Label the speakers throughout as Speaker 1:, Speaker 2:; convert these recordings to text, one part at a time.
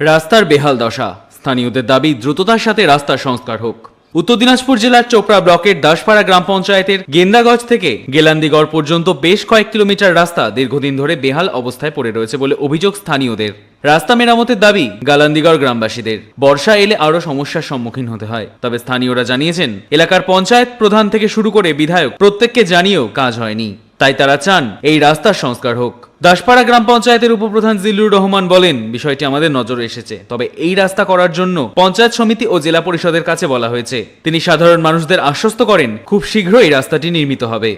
Speaker 1: রাস্তার বেহাল দশা। স্থানীয়দের দাবি, দ্রুততার সাথে রাস্তার সংস্কার হোক। উত্তর দিনাজপুর জেলার চোপড়া ব্লকের দাসপাড়া গ্রাম পঞ্চায়েতের গেন্দাগঞ্জ থেকে গেলান্দিগড় পর্যন্ত বেশ কয়েক কিলোমিটার রাস্তা দীর্ঘদিন ধরে বেহাল অবস্থায় পড়ে রয়েছে বলে অভিযোগ স্থানীয়দের। রাস্তা মেরামতের দাবি গালান্দিগড় গ্রামবাসীদের। বর্ষা এলে আরও সমস্যার সম্মুখীন হতে হয়। তবে স্থানীয়রা জানিয়েছেন, এলাকার পঞ্চায়েত প্রধান থেকে শুরু করে বিধায়ক প্রত্যেককে জানিয়েও কাজ হয়নি। তাই তারা চান, এই রাস্তার সংস্কার হোক। দাসপাড়া গ্রাম পঞ্চায়েতের উপপ্রধান জিল্লুর রহমান বলেন বিষয়টি আমাদের নজরে এসেছে তবে এই রাস্তা করার জন্য পঞ্চায়েত সমিতি ও জেলা পরিষদের কাছে বলা হয়েছে। তিনি সাধারণ মানুষদের আশ্বস্ত করেন খুব শীঘ্রই রাস্তাটি নির্মিত হবে।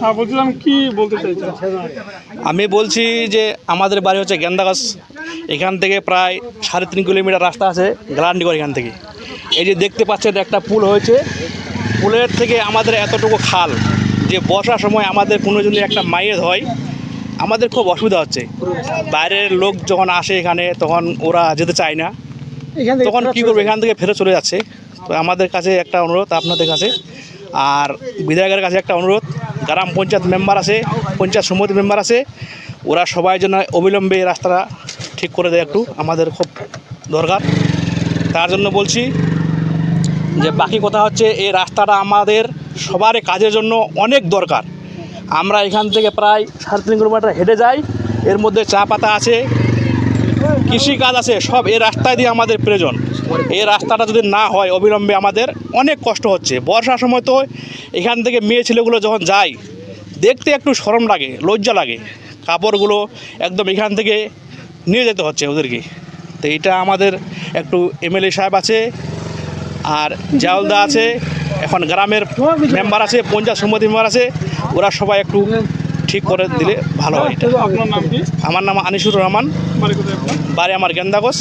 Speaker 2: হ্যাঁ বলছিলাম কি বলতে চাইছেন?
Speaker 3: আমি বলছি যে আমাদের বাড়ি হচ্ছে গেন্দাগাছ। এখান থেকে প্রায় সাড়ে তিন কিলোমিটার রাস্তা আছে গ্লান্ডিগড় এখান থেকে। এই যে দেখতে পাচ্ছেন একটা পুল হয়েছে। পুলের থেকে আমাদের এতটুকু খাল। যে বর্ষার সময় আমাদের কোনো যদি একটা মাইয়ের হয় আমাদের খুব অসুবিধা হচ্ছে। বাইরের লোক যখন আসে এখানে তখন ওরা যেতে চায় না। তখন কী করব? এখান থেকে ফেরত চলে যাচ্ছে। তো আমাদের কাছে একটা অনুরোধ আপনাদের কাছে। আর বিধায়কের কাছে একটা অনুরোধ গ্রাম পঞ্চায়েত মেম্বার আছে পঞ্চায়েত সমিতি মেম্বার আছে ওরা সবাই যেন অবিলম্বে রাস্তাটা ঠিক করে দেয় একটু। আমাদের খুব দরকার। তার জন্য বলছি যে বাকি কথা হচ্ছে এই রাস্তাটা আমাদের সবার কাজের জন্য অনেক দরকার। আমরা এখান থেকে প্রায় সাড়ে তিন কিলোমিটার হেঁটে যাই। এর মধ্যে চা পাতা আছে কৃষি কাজ আছে, সব এই রাস্তায় দিয়ে আমাদের প্রয়োজন। এই রাস্তাটা যদি না হয়, অবিলম্বে আমাদের অনেক কষ্ট হচ্ছে। বর্ষার সময় তো এখান থেকে মেয়ে ছেলেগুলো যখন যায়, দেখতে একটু সরম লাগে, লজ্জা লাগে। কাপড়গুলো একদম এখান থেকে নিয়ে যেতে হচ্ছে ওদেরকে। তো এটা আমাদের একটু এমএলএ সাহেব আছে আর জাওলদা আছে এখন গ্রামের মেম্বার আছে পঞ্চায়েত সমিতি মেম্বার আছে ওরা সবাই একটু ঠিক করে দিলে ভালো হয় এটা।
Speaker 2: আপনার নাম
Speaker 3: আমার নাম আনিসুর রহমান।
Speaker 2: বাড়ি কোথায় আপনার?
Speaker 3: বাড়ি আমার গেন্দাগস।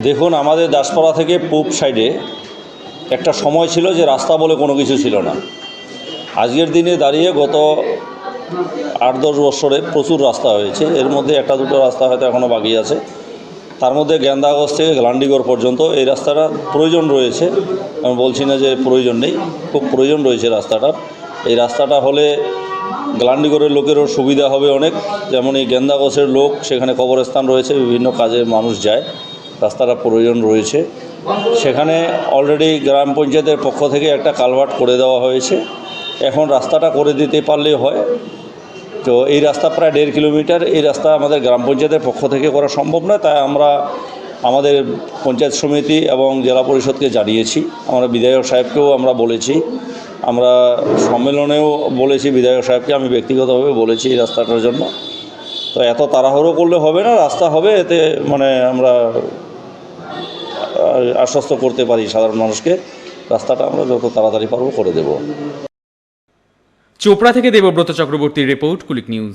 Speaker 4: দেখুন আমাদের দাসপাড়া থেকে পূব সাইডে একটা সময় ছিল যে রাস্তা বলে কোনো কিছু ছিল না। আজকের দিনে দাঁড়িয়ে গত আট দশ বছরে প্রচুর রাস্তা হয়েছে। এর মধ্যে একটা দুটো রাস্তা হয়তো এখনও বাকি আছে। তার মধ্যে গেন্দাগজ থেকে গ্লান্ডিগড় পর্যন্ত এই রাস্তাটা প্রয়োজন রয়েছে। আমি বলছি না যে প্রয়োজন নেই, খুব প্রয়োজন রয়েছে রাস্তাটার। এই রাস্তাটা হলে গ্লান্ডিগড়ের লোকেরও সুবিধা হবে অনেক। যেমন এই গেন্দাগছের লোক, সেখানে কবরস্থান রয়েছে, বিভিন্ন কাজে মানুষ যায়। রাস্তাটা প্রয়োজন রয়েছে। সেখানে অলরেডি গ্রাম পঞ্চায়েতের পক্ষ থেকে একটা কালভার্ট করে দেওয়া হয়েছে। এখন রাস্তাটা করে দিতে পারলেই হয়। তো এই রাস্তা প্রায় দেড় কিলোমিটার, এই রাস্তা আমাদের গ্রাম পঞ্চায়েতের পক্ষ থেকে করা সম্ভব নয়, তাই আমরা আমাদের পঞ্চায়েত সমিতি এবং জেলা পরিষদকে জানিয়েছি। আমরা বিধায়ক সাহেবকেও আমরা বলেছি, আমরা সম্মেলনেও বলেছি, বিধায়ক সাহেবকে আমি ব্যক্তিগতভাবে বলেছি এই রাস্তাটার জন্য। তো এত তাড়াহুড়ো করলে হবে না, রাস্তা হবে, এতে মানে আমরা আশ্বস্ত করতে পারি সাধারণ মানুষকে। রাস্তাটা আমরা যত তাড়াতাড়ি পারব করে দেবো।
Speaker 1: চোপড়া থেকে দেবব্রত চক্রবর্তীর রিপোর্ট কুলিক নিউজ।